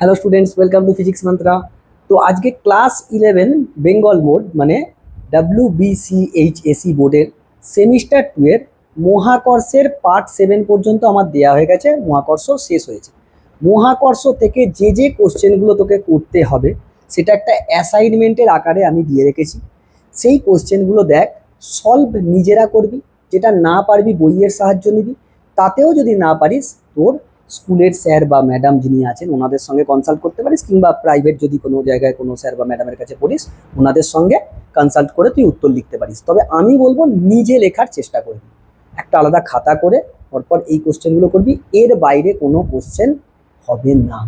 Hello students welcome to physics Mantra তো আজকে class eleven Bengal board মানে W BCHSE বোর্ডের সেমিস্টার টু এর মহাকর্ষের পার্ট সেভেন পর্যন্ত আমার দেওয়া হয়ে গেছে, মহাকর্ষ শেষ হয়েছে। মহাকর্ষ থেকে যে যে কোশ্চেনগুলো তোকে করতে হবে, সেটা একটা অ্যাসাইনমেন্টের আকারে আমি দিয়ে রেখেছি। সেই কোশ্চেনগুলো দেখ সলভ নিজেরা করবি, যেটা না পারবি বইয়ের সাহায্য নিবি, তাতেও যদি না পারিস, তোর স্কুলের স্যার বা ম্যাডাম যিনি আছেন, ওনাদের সঙ্গে কনসাল্ট করতে পারিস কিংবা প্রাইভেট যদি কোনো জায়গায় কোনো স্যার বা ম্যাডামের কাছে পড়িস, ওনাদের সঙ্গে কনসাল্ট করে তুই উত্তর লিখতে পারিস। তবে আমি বলব নিজে লেখার চেষ্টা করবি। একটা আলাদা খাতা করে পরপর এই কোশ্চেনগুলো করবি, এর বাইরে কোনো কোশ্চেন হবে না।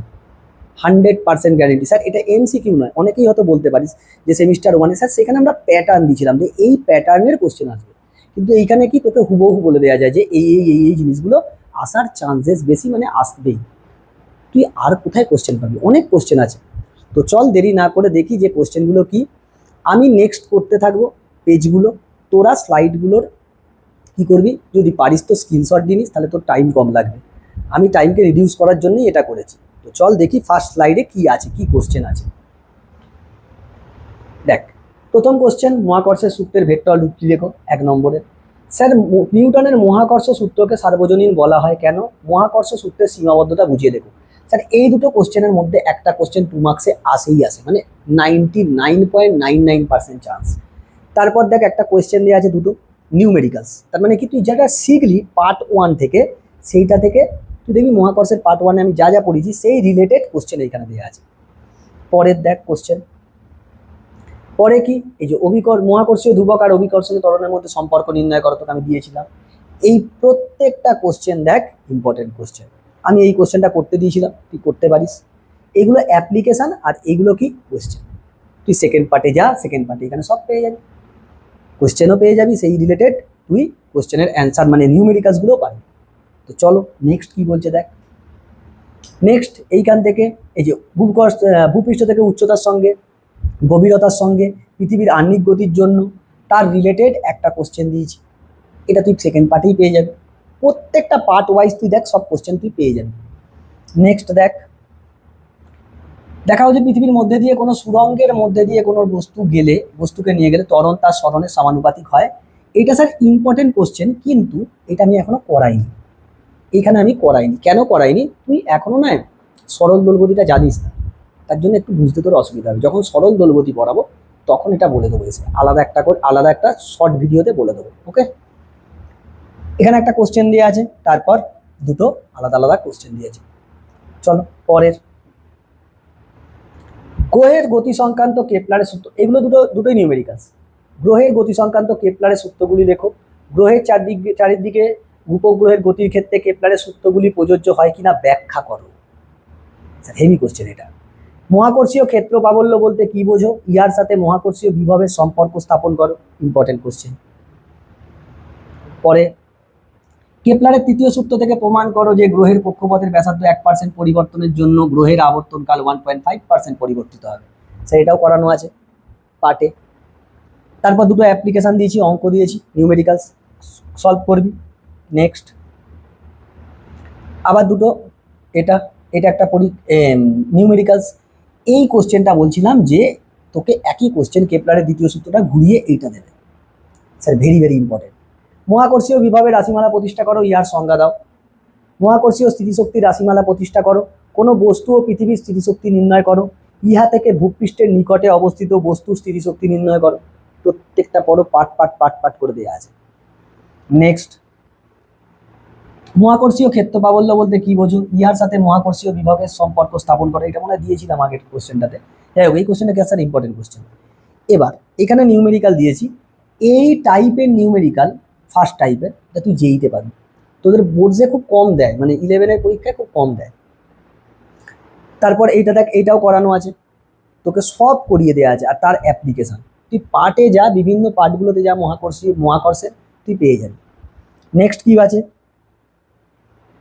হান্ড্রেড পার্সেন্ট গ্যারেন্টি স্যার, এটা এমসিকিউ নয়, অনেকেই হয়তো বলতে পারিস যে সেমিস্টার ওয়ানে স্যার, সেখানে আমরা প্যাটার্ন দিয়েছিলাম যে এই প্যাটার্নের কোশ্চেন আসবে। কিন্তু এইখানে কি তোকে হুবহু বলে দেওয়া যায় যে এই এই এই এই জিনিসগুলো আসার চান্সেস বেশি মানে আসবেই। তুই আর কোথায় কোশ্চেন পাবি? অনেক কোশ্চেন আছে। তো চল দেরি না করে দেখি যে কোশ্চেনগুলো কি। আমি নেক্সট করতে থাকব পেজগুলো তোরা স্লাইডগুলোর কি করবি? যদি পারিস তো স্ক্রিনশট নিস, তাহলে তোর টাইম কম লাগবে। আমি টাইমকে রিডিউস করার জন্যই এটা করেছি। তো চল দেখি ফার্স্ট স্লাইডে কি আছে, কি কোশ্চেন আছে। দেখ, প্রথম কোশ্চেন মহাকর্ষের সূত্রের ভেক্টর রূপটি লেখো এক নম্বরের। স্যার নিউটনের মহাকর্ষ সূত্রকে সার্বজনীন বলা হয় কেন? মহাকর্ষ সূত্রের সীমাবদ্ধতা বুঝিয়ে দেখো। স্যার, এই দুটো কোশ্চেনের মধ্যে একটা কোশ্চেন টু মার্কসে আসেই আসে মানে ninety nine point nine nine percent chance তারপর দেখ, একটা কোয়েশ্চেন দেওয়া আছে দুটো নিউ নিউমেরিক্যালস তার মানে কি, তুই যেটা শিখলি পার্ট ওয়ান থেকে, সেইটা থেকে, তুই দেখবি মহাকর্ষের পার্ট ওয়ানে আমি যা যা পড়েছি, সেই রিলেটেড কোশ্চেন এখানে দেওয়া আছে। পরের দেখ কোশ্চেন। পরে কি? এই যে অভিকর, মহাকর্ষীয় ধ্রুবক আর অভিকর্ষীয় ত্বরণের মধ্যে সম্পর্ক নির্ণয় করো আমি দিয়েছিলাম। এই প্রত্যেকটা কোশ্চেন দেখ ইম্পর্টেন্ট কোশ্চেন আমি এই কোশ্চেনটা করতে দিয়েছিলাম, তুই করতে পারিস। এগুলো অ্যাপ্লিকেশান আর এগুলো কি কোশ্চেন তুই সেকেন্ড পার্টে যা সেকেন্ড পার্টে এখানে সব পেয়ে যাবি। কোশ্চেনও পেয়ে যাবি, সেই রিলেটেড তুই কোশ্চেনের অ্যান্সার মানে নিউমেরিকালসগুলো পাবি। তো চলো নেক্সট কি বলছে দেখ। নেক্সট এইখান থেকে, এই যে ভূপৃষ্ঠ থেকে উচ্চতার সঙ্গে গভীরতার সঙ্গে পৃথিবীর আহ্নিক গতির জন্য তার রিলেটেড একটা কোশ্চেন দিয়েছি। এটা তুই সেকেন্ড পার্টেই পেয়ে যাবি। প্রত্যেকটা পার্ট ওয়াইজ তুই দেখ, সব কোশ্চেন তুই পেয়ে যাবি। নেক্সট দেখ। দেখা হচ্ছে পৃথিবীর মধ্যে দিয়ে কোনো সুরঙ্গের মধ্যে দিয়ে কোনো বস্তু গেলে, বস্তুকে নিয়ে গেলে তরণ তার স্মরণের সমানুপাতিক হয়। এটা স্যার ইম্পর্টেন্ট কোশ্চেন কিন্তু এটা আমি এখনও করাইনি। এখানে আমি করাইনি। কেন করাইনি? তুই এখনও না সরল দোলগতিটা জানিস না। তার জন্য একটু বুঝতে তোর অসুবিধা হবে। যখন সরল দোলগতি পড়াবো, তখন এটা বলে দেবো এসে। আলাদা একটা করে, আলাদা একটা শর্ট ভিডিওতে বলে দেবো ওকে এখানে একটা কোশ্চেন দেওয়া আছে, তারপর দুটো আলাদা আলাদা কোশ্চেন দিয়েছে চলো, পরের। গ্রহের গতি সংক্রান্ত কেপলারের সূত্র, এগুলো দুটো, দুটোই নিউমেরিকাস গ্রহের গতি সংক্রান্ত কেপলারের সূত্রগুলি দেখো গ্রহের চারদিক, চারিদিকে উপগ্রহের গতির ক্ষেত্রে কেপলারের সূত্রগুলি প্রযোজ্য হয় কিনা ব্যাখ্যা করো। হেভি কোশ্চেন এটা। মহাকর্ষীয় ক্ষেত্র প্রাবল্য বলতে কি বোঝো? ইয়ার সাথে মহাকর্ষীয় বিভবের সম্পর্ক স্থাপন করো। ইম্পর্টেন্ট কোশ্চেন পরে, কেপলারের তৃতীয় সূত্র থেকে প্রমাণ করো যে গ্রহের কক্ষপথের ব্যাসার্ধ এক পার্সেন্ট পরিবর্তনের জন্য গ্রহের আবর্তনকাল ওয়ান পয়েন্ট ফাইভ পার্সেন্ট পরিবর্তিত হবে। স্যার, এটাও করানো আছে পার্টে। তারপর দুটো অ্যাপ্লিকেশান দিয়েছি, অঙ্ক দিয়েছি নিউমেরিক্যালস সলভ করবি। নেক্সট আবার দুটো, এটা এটা একটা পরি নিউমেরিক্যালস এই কোশ্চেনটা বলছিলাম যে, তোকে একই কোশ্চেন কেপলারের দ্বিতীয় সূত্রটা ঘুরিয়ে এইটা দেবে। স্যার ভেরি ভেরি ইম্পর্টেন্ট মহাকর্ষীয় বিভাবে রাশিমালা প্রতিষ্ঠা করো, ইয়ার সংজ্ঞা দাও। মহাকর্ষীয় স্থিতিশক্তি রাশিমালা প্রতিষ্ঠা করো। কোনো বস্তু ও পৃথিবীর স্থিতিশক্তি নির্ণয় করো। ইহা থেকে ভূপৃষ্ঠের নিকটে অবস্থিত বস্তুর স্থিতিশক্তি নির্ণয় করো। প্রত্যেকটা পড়ো পাট পাট পাট পাট করে দেওয়া আছে। নেক্সট মহাকর্ষীয় ক্ষেত্র প্রাবল্য বলতে কি বোঝো? ইহার সাথে মহাকর্ষীয় বিভাগের সম্পর্ক স্থাপন করে। এটা মনে হয় দিয়েছিলাম আগের কোশ্চেনটাতে যাই হোক, এই কোশ্চেনটা ক্যান্সার ইম্পর্টেন্ট কোশ্চেন এবার, এখানে নিউমেরিক্যাল দিয়েছি। এই টাইপের নিউমেরিক্যাল ফার্স্ট টাইপের এটা তুই যেইতে পারবি। তোদের বোর্ডসে খুব কম দেয় মানে ইলেভেনের পরীক্ষায় খুব কম দেয়। তারপর এইটা দেখ, এইটাও করানো আছে। তোকে সব করিয়ে দেওয়া আছে, আর তার অ্যাপ্লিকেশন তুই পার্টে যা, বিভিন্ন পার্টগুলোতে যা মহাকর্ষী, মহাকর্ষে, তুই পেয়ে যাবি। নেক্সট কি আছে?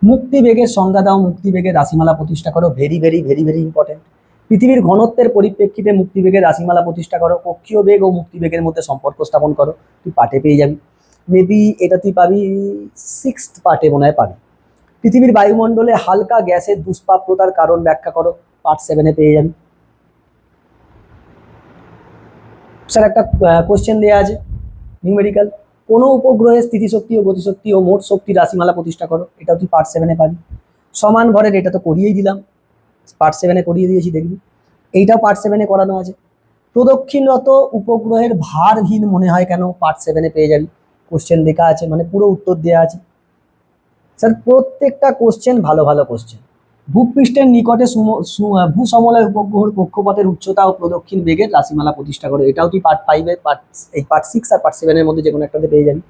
মুক্তিবেগের সংজ্ঞা দাও, মুক্তিবেগের রাশিমালা প্রতিষ্ঠা করো। Very very very very important পৃথিবীর ঘনত্বের পরিপ্রেক্ষিতে মুক্তিবেগের রাশিমালা প্রতিষ্ঠা করো। কক্ষীয় বেগ ও মুক্তিবেগের মধ্যে সম্পর্ক স্থাপন করো। তুই পাটে পেয়ে যাবি। মেবি এটা তুই পাবি সিক্সথ পার্টে মনে হয় পাবি। পৃথিবীর বায়ুমণ্ডলে হালকা গ্যাসের দুষ্প্রাপ্যতার কারণ ব্যাখ্যা করো। পার্ট সেভেনে পেয়ে যাবি। স্যার একটা কোশ্চেন দেওয়া আছে। নিউমেরিক্যাল কোনো উপগ্রহের স্থিতিশক্তি ও গতিশক্তি ও মোট শক্তি রাশিমালা প্রতিষ্ঠা করো। এটাও তুই পার্ট সেভেনে পাবি। সমান ভরের এটা তো করিয়েই দিলাম। পার্ট সেভেনে করিয়ে দিয়েছি, দেখবি। এইটাও পার্ট সেভেনে করানো আছে। প্রদক্ষিণরত উপগ্রহের ভারহীন মনে হয় কেন পার্ট সেভেনে পেয়ে যাবি। কোশ্চেন লেখা আছে মানে পুরো উত্তর দেওয়া আছে। স্যার প্রত্যেকটা কোশ্চেন ভালো ভালো কোশ্চেন ভূপৃষ্ঠের নিকটে ভূসমলয় উপগ্রহের কক্ষপথের উচ্চতা ও প্রদক্ষিণ বেগের রাশিমালা প্রতিষ্ঠা করে। এটাও তুই পার্ট ফাইভে পার্ট এই পার্ট সিক্স আর পার্ট সেভেনের মধ্যে যে কোনো একটাতে পেয়ে যাবি।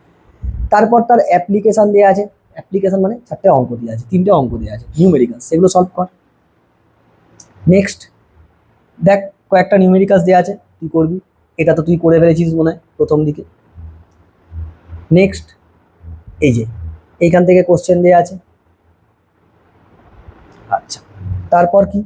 তারপর তার অ্যাপ্লিকেশান দেওয়া আছে। অ্যাপ্লিকেশন মানে চারটে অঙ্ক দেওয়া আছে, তিনটে অঙ্ক দেওয়া আছে। নিউমেরিক্যাল সেগুলো সলভ কর। নেক্সট দেখ কয়েকটা নিউমেরিক্যালস দেওয়া আছে, তুই করবি। এটা তো তুই করে ফেলেছিস মনে হয় প্রথম দিকে। নেক্সট এই যে, এইখান থেকে কোশ্চেন দেওয়া আছে। আচ্ছা। তারপর কি?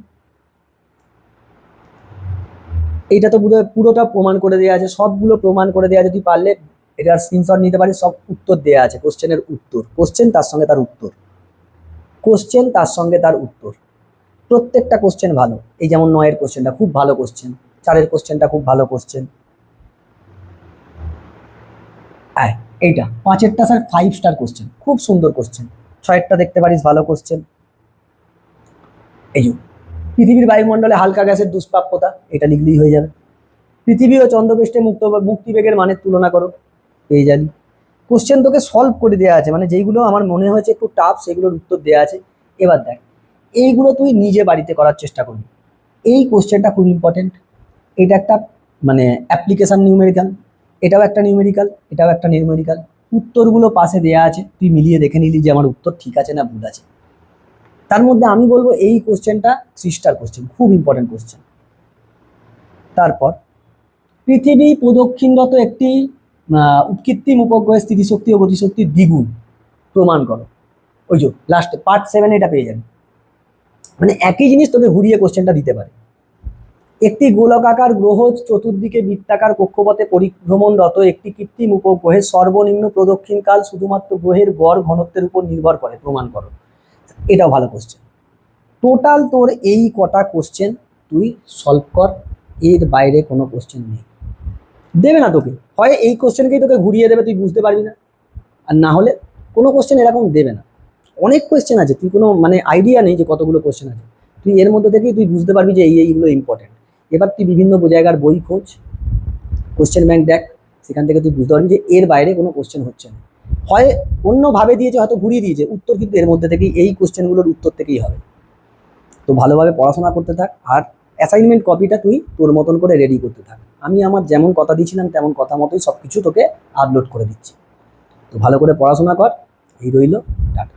এটা তো পুরো পুরোটা প্রমাণ করে দেওয়া আছে, সবগুলো প্রমাণ করে দেওয়া যদি পারলে এটার স্ক্রিনশট নিতে পারিস, সব উত্তর দেওয়া আছে কোশ্চেনের উত্তর। কোশ্চেন তার সঙ্গে তার উত্তর। কোশ্চেন তার সঙ্গে তার উত্তর। প্রত্যেকটা কোশ্চেন ভালো। এই যেমন নয়ের কোশ্চেনটা খুব ভালো কোশ্চেন চারের কোশ্চেনটা খুব ভালো কোশ্চেন এইটা। পাঁচেরটা স্যার ফাইভ স্টার কোশ্চেন খুব সুন্দর কোশ্চেন ছয়েরটা দেখতে পারিস, ভালো কোশ্চেন এই যে, পৃথিবীর বায়ুমণ্ডলে হালকা গ্যাসের দুষ্প্রাপ্যতা, এটা লিখলেই হয়ে যাবে। পৃথিবী ও চন্দ্রপৃষ্ঠে মুক্ত মুক্তিবেগের মানের তুলনা করো, পেয়ে যাবি। কোশ্চেন তোকে সলভ করে দেওয়া আছে মানে যেইগুলো আমার মনে হয়েছে একটু টাফ সেগুলোর উত্তর দেওয়া আছে। এবার দেখ, এইগুলো তুই নিজে বাড়িতে করার চেষ্টা করবি। এই কোশ্চেনটা খুব ইম্পর্টেন্ট এটা একটা মানে অ্যাপ্লিকেশান নিউমেরিক্যাল এটাও একটা নিউমেরিক্যাল এটাও একটা নিউমেরিক্যাল উত্তরগুলো পাশে দেওয়া আছে, তুই মিলিয়ে দেখে নিলি যে আমার উত্তর ঠিক আছে না ভুল আছে। তার মধ্যে আমি বলব এই কোশ্চেনটা থ্রি স্টার কোশ্চেন খুব ইম্পর্টেন্ট কোশ্চেন তারপর, পৃথিবী প্রদক্ষিণরত একটি কৃত্রিম উপগ্রহের স্থিতিশক্তি ও গতিশক্তি দ্বিগুণ। প্রমাণ করো। ওই যে লাস্টে পার্ট সেভেন এটা পেয়ে যাবে। মানে একই জিনিস তোকে ঘুরিয়ে কোশ্চেনটা দিতে পারে। একটি গোলকাকার গ্রহ চতুর্দিকে বৃত্তাকার কক্ষপথে পরিভ্রমণরত একটি কৃত্রিম উপগ্রহের সর্বনিম্ন প্রদক্ষিণকাল শুধুমাত্র গ্রহের গড় ঘনত্বের উপর নির্ভর করে, প্রমাণ করো। এটাও ভালো কোশ্চেন টোটাল তোর এই কটা কোশ্চেন তুই সলভ কর, এর বাইরে কোনো কোশ্চেন নেই। দেবে না তোকে। হয় এই কোশ্চেনকেই তোকে ঘুরিয়ে দেবে, তুই বুঝতে পারবি না। আর না হলে কোনো কোশ্চেন এরকম দেবে না। অনেক কোশ্চেন আছে, তুই কোনো মানে আইডিয়া নেই যে কতগুলো কোশ্চেন আছে। তুই এর মধ্যে থেকেই তুই বুঝতে পারবি যে এই এইগুলো ইম্পর্টেন্ট এবার তুই বিভিন্ন জায়গার বই খোঁজ কোশ্চেন ব্যাংক দেখ, সেখান থেকে তুই বুঝতে পারবি যে এর বাইরে কোনো কোশ্চেন হচ্ছে না। হয় অন্যভাবে দিয়েছে, হয়তো ঘুরিয়ে দিয়েছে। উত্তর কিন্তু এর মধ্যে থেকেই, এই কোশ্চেনগুলোর উত্তর থেকেই হবে। তো ভালোভাবে পড়াশোনা করতে থাক, আর অ্যাসাইনমেন্ট কপিটা তুই তোর মতন করে রেডি করতে থাক। আমি আমার যেমন কথা দিয়েছিলাম, তেমন কথা মতোই সব কিছু তোকে আপলোড করে দিচ্ছি। তো ভালো করে পড়াশোনা কর, এই রইল, টাটা।